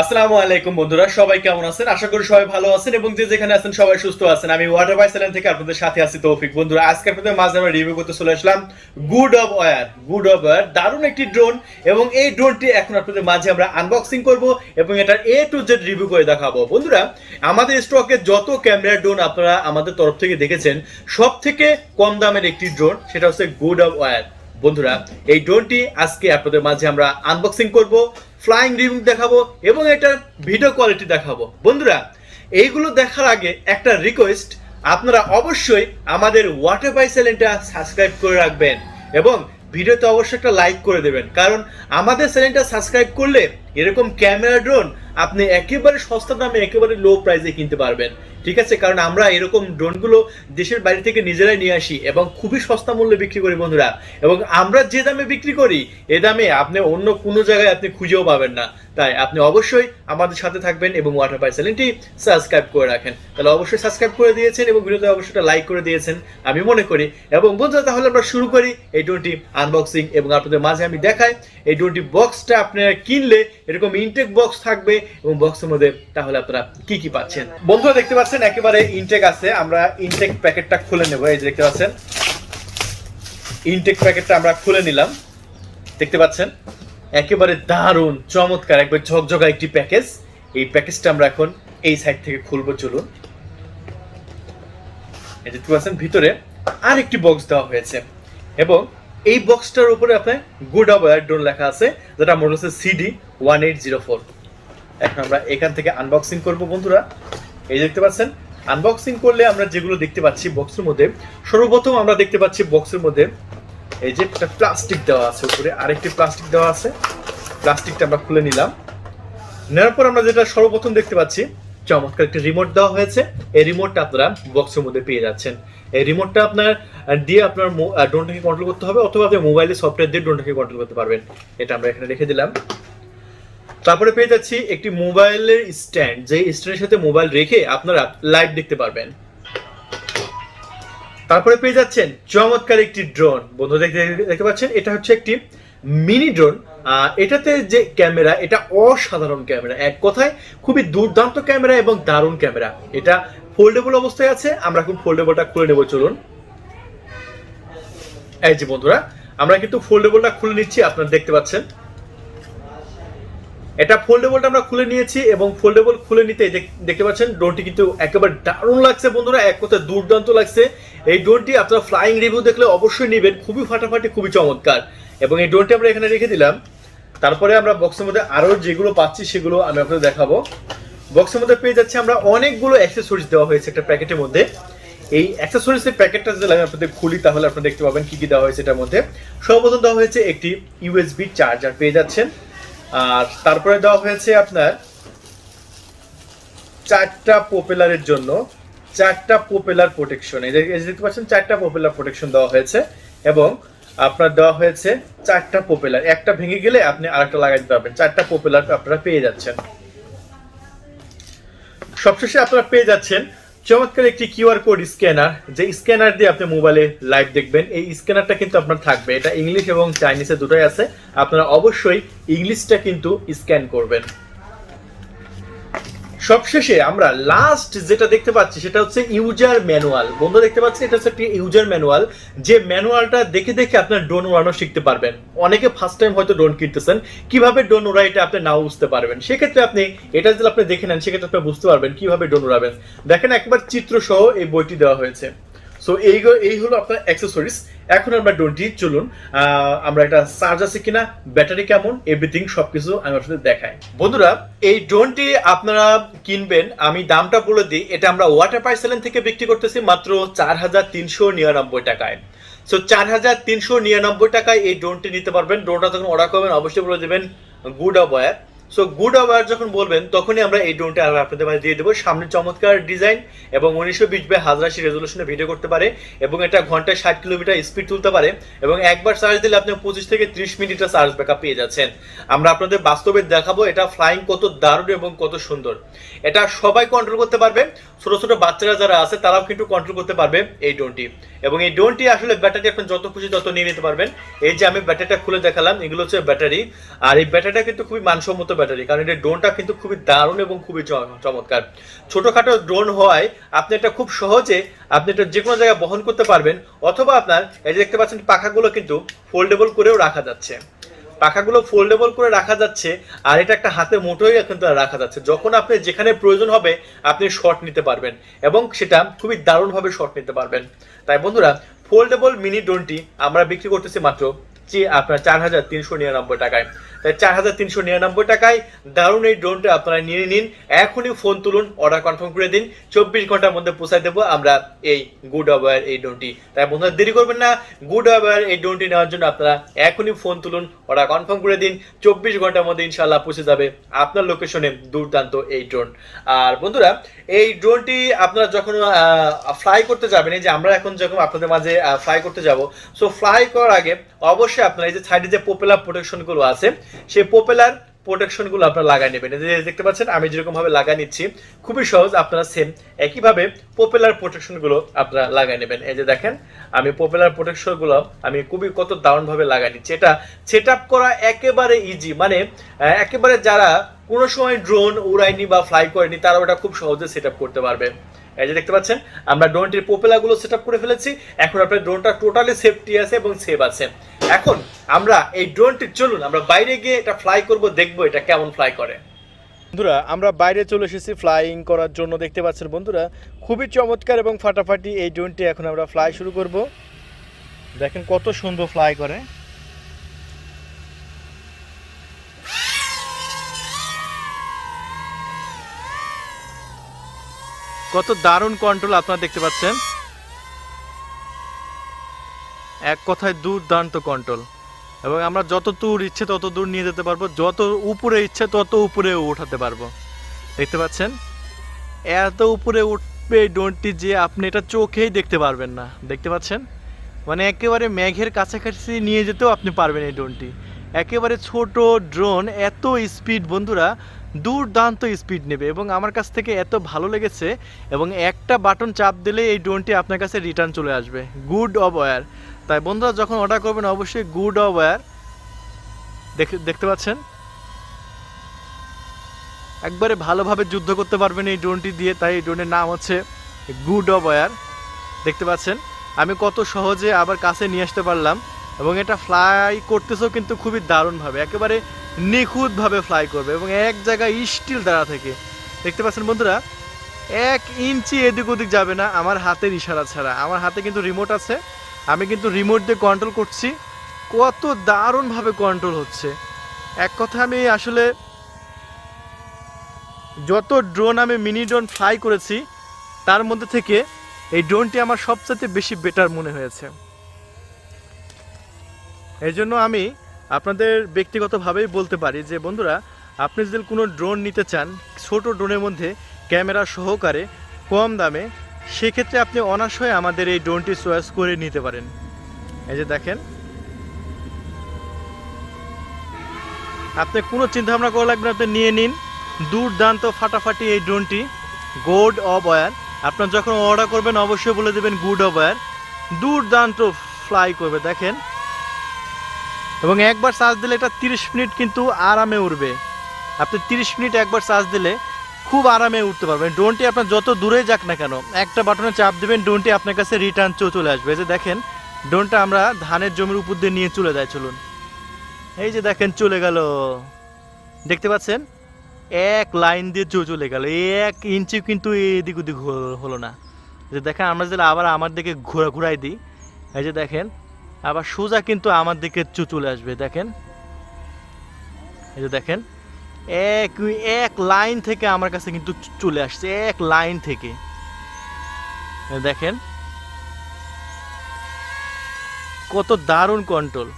আসসালামু আলাইকুম বন্ধুরা, সবাই কেমন আছেন? আশা করি সবাই ভালো আছেন এবং যে যেখানে আছেন সবাই সুস্থ আছেন। আমি ওয়াটার বাই চ্যানেল থেকে আপনাদের সাথে আছি তৌফিক। বন্ধুরা, আজকে আপনাদের মাঝে আমরা রিভিউ করতে চলে আসলাম good of war good of war দারুণ একটি ড্রোন এবং এই ড্রোনটি এখন আপনাদের মাঝে আমরা আনবক্সিং করব এবং এটার এ টু জেড রিভিউ করে দেখাবো। বন্ধুরা, আমাদের স্টকে যত ক্যামেরা ড্রোন আপনারা আমাদের তরফ থেকে দেখেছেন সব থেকে কম দামের একটি ড্রোন সেটা হচ্ছে গুড অফ ওয়ার বন্ধুরা, এই ড্রোনটি আজকে আপনাদের মাঝে আমরা আনবক্সিং করব ফ্লাইং রিভিউ দেখাবো এবং এটার ভিডিও কোয়ালিটি দেখাবো। বন্ধুরা, এইগুলো দেখার আগে একটা রিকোয়েস্ট আপনারা অবশ্যই আমাদের ওয়াটার বাই চ্যানেলটা সাবস্ক্রাইব করে রাখবেন এবং ভিডিওতে অবশ্যই একটা লাইক করে দেবেন। কারণ আমাদের চ্যানেলটা সাবস্ক্রাইব করলে এরকম ক্যামেরা ড্রোন আপনি একেবারে সস্তা দামে, একেবারে লো প্রাইসে কিনতে পারবেন। ঠিক আছে? কারণ আমরা এরকম ড্রোনগুলো দেশের বাইরে থেকে নিজেরাই নিয়ে আসি এবং খুবই সস্তা মূল্যে বিক্রি করি বন্ধুরা। এবং আমরা যে দামে বিক্রি করি, এ দামে আপনি অন্য কোনো জায়গায় আপনি খুঁজেও পাবেন না। তাই আপনি অবশ্যই আমাদের সাথে থাকবেন এবং ওয়াটার পাই চ্যানেলটি সাবস্ক্রাইব করে রাখেন। তাহলে অবশ্যই সাবস্ক্রাইব করে দিয়েছেন এবং ভিডিওতে অবশ্যই লাইক করে দিয়েছেন, আমি মনে করি। এবং বন্ধুরা, তাহলে আমরা শুরু করি এই ড্রোনটি আনবক্সিং এবং আপনাদের মাঝে আমি দেখাই। এই ড্রোনটি বক্সটা আপনারা কিনলে এরকম ইনটেক বক্স থাকবে এবং বক্সের মধ্যে তাহলে আপনারা কি কি পাচ্ছেন? বন্ধুরা, দেখতে পাচ্ছেন একেবারে ইনটেক আছে। আমরা ইনটেক প্যাকেটটা খুলে নেব। এই যে দেখতে পাচ্ছেন ইনটেক প্যাকেটটা আমরা খুলে নিলাম। দেখতে পাচ্ছেন, একেবারে দারুণ, চমৎকার, একবার ঝকঝকা একটি প্যাকেজ। এই প্যাকেজটা আমরা এখন এই সাইড থেকে খুলবো, চলুন। এই দেখতে পাচ্ছেন, ভিতরে আর একটি বক্স দেওয়া হয়েছে। এবং এই বক্সটার উপরে আপনার গুড অফ ডোন লেখা আছে, যেটা মনে হচ্ছে CD one eight zero four এখন আমরা এখান থেকে আনবক্সিং করব বন্ধুরা। এই দেখতে পাচ্ছেন আনবক্সিং করলে আমরা যেগুলো দেখতে পাচ্ছি বক্সের মধ্যে, সর্বপ্রথম আমরা দেখতে পাচ্ছি বক্সের মধ্যে এই যে একটা প্লাস্টিক দেওয়া আছে উপরে, আরেকটি প্লাস্টিক দেওয়া আছে। প্লাস্টিকটা আমরা খুলে নিলাম। নেওয়ার পর আমরা যেটা সর্বপ্রথম দেখতে পাচ্ছি চমৎকার একটি রিমোট দেওয়া হয়েছে। এই রিমোটটা আপনারা বক্সের মধ্যে পেয়ে যাচ্ছেন। এই রিমোটটা আপনার দিয়ে আপনার ড্রোনটাকে কন্ট্রোল করতে হবে অথবা আপনি মোবাইলে সফটওয়্যার দিয়ে ড্রোনটাকে কন্ট্রোল করতে পারবেন। এটা আমরা এখানে রেখে দিলাম। তারপরে পেয়ে যাচ্ছি একটি মোবাইলের স্ট্যান্ড যে স্ট্যান্ডের সাথে মোবাইল রেখে আপনারা লাইভ দেখতে পারবেন। তারপরে পেয়ে যাচ্ছেন চমৎকার একটি ড্রোন বন্ধু দেখতে দেখতে পাচ্ছেন? এটা হচ্ছে একটি মিনি ড্রোন এটাতে যে ক্যামেরা, এটা অসাধারণ ক্যামেরা। এক কথায়, খুবই দুর্দান্ত ক্যামেরা এবং দারুণ ক্যামেরা। এটা ফোল্ডেবল অবস্থায় আছে, আমরা এখন ফোল্ডেবলটা খুলে নেব, চলুন। এই যে বন্ধুরা, আমরা কিন্তু ফোল্ডেবলটা খুলে নিচ্ছি, আপনারা দেখতে পাচ্ছেন। এটা ফোল্ডেবলটা আমরা খুলে নিয়েছি এবং ফোল্ডেবল খুলে নিতে দেখতে পাচ্ছেন, ড্রোনটি কিন্তু একেবারে দারুণ লাগছে বন্ধুরা, এক কথায় দুর্দান্ত লাগছে। এই ড্রোনটি আপনারা ফ্লাইং রিভিউ দেখলে অবশ্যই নেবেন, খুবই ফাটাফাটি, খুবই চমৎকার। এবং এই ড্রোনটি আমরা এখানে রেখে দিলাম। তারপরে আমরা বক্সের মধ্যে আরও যেগুলো পাচ্ছি সেগুলো আমি আপনাদের দেখাবো। বক্সের মধ্যে পেয়ে যাচ্ছে আমরা অনেকগুলো অ্যাক্সেসরিজ দেওয়া হয়েছে একটা প্যাকেটের মধ্যে। এই অ্যাক্সেসরিজ এর প্যাকেটটা যদি আমি আপনাদের খুলি, তাহলে আপনারা দেখতে পাবেন কি কি দেওয়া হয়েছে এটার মধ্যে। সর্বপ্রথম দেওয়া হয়েছে একটি ইউএসবি চার্জার পেয়ে যাচ্ছেন। আর তারপরে দেওয়া হয়েছে আপনার চারটা পপুলারের জন্য চারটা পপুলার প্রোটেকশন এই দেখতে পাচ্ছেন, চারটা পপুলার প্রোটেকশন দেওয়া হয়েছে। এবং আপনার দেওয়া হয়েছে চারটা পপুলার একটা ভেঙে গেলে আপনি আরেকটা লাগাই দিতে পারবেন। চারটা পপুলার আপনারা পেয়ে যাচ্ছেন। সবশেষে আপনারা পেয়ে যাচ্ছেন চমৎকার একটি কিউআর কোড স্ক্যানার যে স্ক্যানার দিয়ে আপনি মোবাইলে লাইভ দেখবেন। এই স্ক্যানারটা কিন্তু আপনার থাকবে। এটা ইংলিশ এবং চাইনিজে দুটোই আছে। আপনারা অবশ্যই ইংলিশটা কিন্তু স্ক্যান করবেন। সবশেষে আমরা লাস্ট যেটা দেখতে পাচ্ছি, সেটা হচ্ছে ইউজার ম্যানুয়াল বন্ধু, দেখতে পাচ্ছি এটা হচ্ছে একটি ইউজার ম্যানুয়াল যে ম্যানুয়ালটা দেখে দেখে আপনার ড্রোন উড়ানো শিখতে পারবেন। অনেকে ফার্স্ট টাইম হয়তো ড্রোন কিনতেছেন, কীভাবে ড্রোন উড়াই এটা আপনি নাও বুঝতে পারবেন। সেক্ষেত্রে আপনি এটা যদি আপনি দেখে নেন, সেক্ষেত্রে আপনি বুঝতে পারবেন কীভাবে ড্রোন উড়াবেন। দেখেন, একবার চিত্র সহ এই বইটি দেওয়া হয়েছে। সো এই এই হলো আপনার অ্যাক্সেসরিজ এখন আমরা ড্রোনটি চলুন। আমরা একটা চার্জ আছে কিনা? ব্যাটারি কেমন? এভরিথিং সবকিছু আমি আপনাদের দেখাই। বন্ধুরা, এই ড্রোনটি আপনারা কিনবেন। আমি দামটা বলে দিই। এটা আমরা ওয়াটার পাইসেলেন থেকে বিক্রি করতেছি মাত্র চার হাজার তিনশো নিরানব্বই টাকায়। সো চার হাজার তিনশো নিরানব্বই টাকায় এই ড্রোনটি নিতে পারবেন। ড্রোনটা যখন অর্ডার করবেন, অবশ্যই বলে দেবেন good of of war so good hour যখন বলবেন, তখনই আমরা এই ড্রোনটা আবার আপনাদের মাঝে দিয়ে দেবো। সামনে চমৎকার ডিজাইন এবং উনিশশো বিশ বাই হাজার রেজলিউশনে ভিডিও করতে পারে এবং এটা ঘন্টায় ষাট কিলোমিটার স্পিড তুলতে পারে এবং একবার চার্জ দিলে আপনি পঁচিশ থেকে ত্রিশ মিনিটের চার্জ ব্যাকআপ পেয়ে যাচ্ছেন। আমরা আপনাদের বাস্তবে দেখাবো এটা ফ্লাইং কত দারুণ এবং কত সুন্দর। এটা সবাই কন্ট্রোল করতে পারবে। ছোট ছোট বাচ্চারা যারা আছে, তারাও কিন্তু কন্ট্রোল করতে পারবে এই ড্রোনটি এবং এই ড্রোনটি আসলে ব্যাটারি আপনি যত খুশি তত নিয়ে নিতে পারবেন। এই যে আমি ব্যাটারিটা খুলে দেখালাম, এগুলো হচ্ছে ব্যাটারি আর এই ব্যাটারিটা কিন্তু খুবই মানসম্মত ব্যাটারি, কারণ এটা ড্রোনটা কিন্তু খুবই দারুণ এবং খুবই চমৎকার। ছোটখাটো ড্রোন হওয়ায় আপনি এটা খুব সহজে আপনি এটা যে কোনো জায়গায় বহন করতে পারবেন, অথবা আপনার এই যে দেখতে পাচ্ছেন পাখাগুলো কিন্তু ফোল্ডেবল করেও রাখা যাচ্ছে। পাখাগুলো ফোল্ডেবল করে রাখা যাচ্ছে, আর এটা একটা হাতে মুঠোই কিন্তু রাখা যাচ্ছে। যখন আপনি যেখানে প্রয়োজন হবে, আপনি শর্ট নিতে পারবেন এবং সেটা খুবই দারুণভাবে শর্ট নিতে পারবেন। তাই বন্ধুরা ফোল্ডেবল মিনি ড্রোনটি আমরা বিক্রি করতেছি মাত্র আপনার চার হাজার তিনশো নিরানব্বই টাকায়। তাই চার হাজার তিনশো নিরানব্বই টাকায় দারুণ এই ড্রোনটা আপনারা নিয়ে নিন। এখনই ফোন তুলুন অর্ডার কনফার্ম করে দিন। চব্বিশ ঘণ্টার মধ্যে পৌঁছায় দেবো আমরা এই গুড অওয়ার এই ড্রোনটি তাই বন্ধুরা, দেরি করবেন না গুড অওয়ার এই ড্রোনটি নেওয়ার জন্য আপনারা এখনই ফোন তুলুন অর্ডার কনফার্ম করে দিন। চব্বিশ ঘণ্টার মধ্যে ইনশাল্লাহ পৌঁছে যাবে আপনার লোকেশনে দুর্দান্ত এই ড্রোন আর বন্ধুরা, এই ড্রোনটি আপনারা যখন ফ্লাই করতে যাবেন, এই যে আমরা এখন যখন আপনাদের মাঝে ফ্লাই করতে যাব সো ফ্লাই করার আগে অবশ্যই আপনারা এই যে সাইডে যে পপুলার প্রোটেকশনগুলো আছে সেই পপুলার প্রোটেকশনগুলো আপনারা লাগাই নেবেন। দেখতে পাচ্ছেন, আমি যেরকম ভাবে লাগা নিচ্ছি, খুবই সহজ, আপনারা সেম একইভাবে পপুলার প্রোটেকশনগুলো আপনারা লাগাই নেবেন। এই যে দেখেন, আমি পপুলার প্রোটেকশনগুলো আমি খুবই কত দারুণভাবে লাগাই নিচ্ছি। এটা সেট আপ করা একেবারে ইজি মানে একেবারে যারা কোনো সময় ড্রোন উড়ায়নি বা ফ্লাই করেনি তারা ওটা খুব সহজে সেট আপ করতে পারবে। এই যে দেখতে পাচ্ছেন, আমরা ড্রোনটির পোপেলাগুলো সেট করে ফেলেছি। এখন আপনার ড্রোনটা টোটালি সেফটি আছে এবং সেফ আছে। এখন আমরা এই ড্রোনটি চলুন, আমরা বাইরে গিয়ে এটা ফ্লাই করব, দেখব এটা কেমন ফ্লাই করে। বন্ধুরা, আমরা বাইরে চলে এসেছি ফ্লাইং করার জন্য, দেখতে পাচ্ছেন বন্ধুরা, খুবই চমৎকার এবং ফাটাফাটি এই ড্রোনটি এখন আমরা ফ্লাই শুরু করব। দেখেন কত সুন্দর ফ্লাই করে। কত দারুণ কন্ট্রোল আপনারা দেখতে পাচ্ছেন। এক কথায় দুর্দান্ত কন্ট্রোল এবং আমরা যত দূর ইচ্ছে তত দূর নিয়ে যেতে পারব, যত উপরে ইচ্ছে তত উপরে উঠাতে পারব। দেখতে পাচ্ছেন? এত উপরে উঠবে এই ড্রোনটি যে আপনি এটা চোখেই দেখতে পারবেন না। দেখতে পাচ্ছেন? মানে একেবারে মেঘের কাছাকাছি নিয়ে যেতেও আপনি পারবেন এই ড্রোনটি একেবারে ছোট ড্রোন এত স্পিড বন্ধুরা দুর্দান্ত স্পিড নেবে এবং আমার কাছ থেকে এত ভালো লেগেছে এবং একটা বাটন চাপ দিলে এই ড্রোনটি আপনার কাছে রিটার্ন চলে আসবে। গুড অব ওয়্যার তাই বন্ধুরা, যখন অর্ডার করবেন, অবশ্যই গুড অব ওয়্যার দেখতে পাচ্ছেন? একবারে ভালোভাবে যুদ্ধ করতে পারবেন এই ড্রোনটি দিয়ে, তাই এই ড্রোনের নাম হচ্ছে গুড অব ওয়্যার দেখতে পাচ্ছেন? আমি কত সহজে আবার কাছে নিয়ে আসতে পারলাম এবং এটা ফ্লাই করতেছেও কিন্তু খুবই দারুণভাবে। একেবারে নিখুঁতভাবে ফ্লাই করবে এবং এক জায়গায় স্টিল দাঁড়া থেকে। দেখতে পাচ্ছেন বন্ধুরা, এক ইঞ্চি এদিক ওদিক যাবে না, আমার হাতের ইশারা ছাড়া। আমার হাতে কিন্তু রিমোট আছে, আমি কিন্তু রিমোট দিয়ে কন্ট্রোল করছি। কত দারুণভাবে কন্ট্রোল হচ্ছে। এক কথা আমি আসলে যত ড্রোন আমি মিনি ড্রোন ফ্লাই করেছি, তার মধ্যে থেকে এই ড্রোনটি আমার সবচেয়ে বেশি বেটার মনে হয়েছে। এই জন্য আমি আপনাদের ব্যক্তিগতভাবেই বলতে পারি যে, বন্ধুরা, আপনি যদি কোনো ড্রোন নিতে চান, ছোট ড্রোনের মধ্যে ক্যামেরা সহকারে কম দামে, সেক্ষেত্রে আপনি অনাসয় আমাদের এই ড্রোনটি চয়েস করে নিতে পারেন। এই যে দেখেন। আপনি কোনো চিন্তা ভাবনা করা লাগবে আপনি নিয়ে নিন। দুর্দান্ত ফাটাফাটি এই ড্রোনটি গোড অব ওয়ার আপনার যখন অর্ডার করবেন, অবশ্যই বলে দেবেন গুড অব ওয়ার দুর্দান্ত ফ্লাই করবে, দেখেন। এবং একবার চার্জ দিলে এটা তিরিশ মিনিট কিন্তু আরামে উঠবে আপনি তিরিশ মিনিট একবার চার্জ দিলে খুব আরামে উঠতে পারবেন। ড্রোনটি আপনার যত দূরে যাক না কেন, একটা বাটনে চাপ দেবেন ড্রোনটি আপনার কাছে রিটার্ন চো চলে আসবে। যে দেখেন ড্রোনটা আমরা ধানের জমির উপর দিয়ে নিয়ে চলে যায় চলুন। এই যে দেখেন, চলে গেল। দেখতে পাচ্ছেন? এক লাইন দিয়ে চো চলে গেল। এক ইঞ্চি কিন্তু এদিক ওদিক হলো- হলো না। যে দেখেন, আমরা যদি আবার আমার দিকে ঘোরা ঘুরাই দিই, এই যে দেখেন আবার সোজা কিন্তু আমার দিকে চুচুলে চলে আসবে, দেখেন। এই যে দেখেন, এক এক লাইন থেকে আমার কাছে কিন্তু চলে আসছে, এক লাইন থেকে। দেখেন, কত দারুণ কন্ট্রোল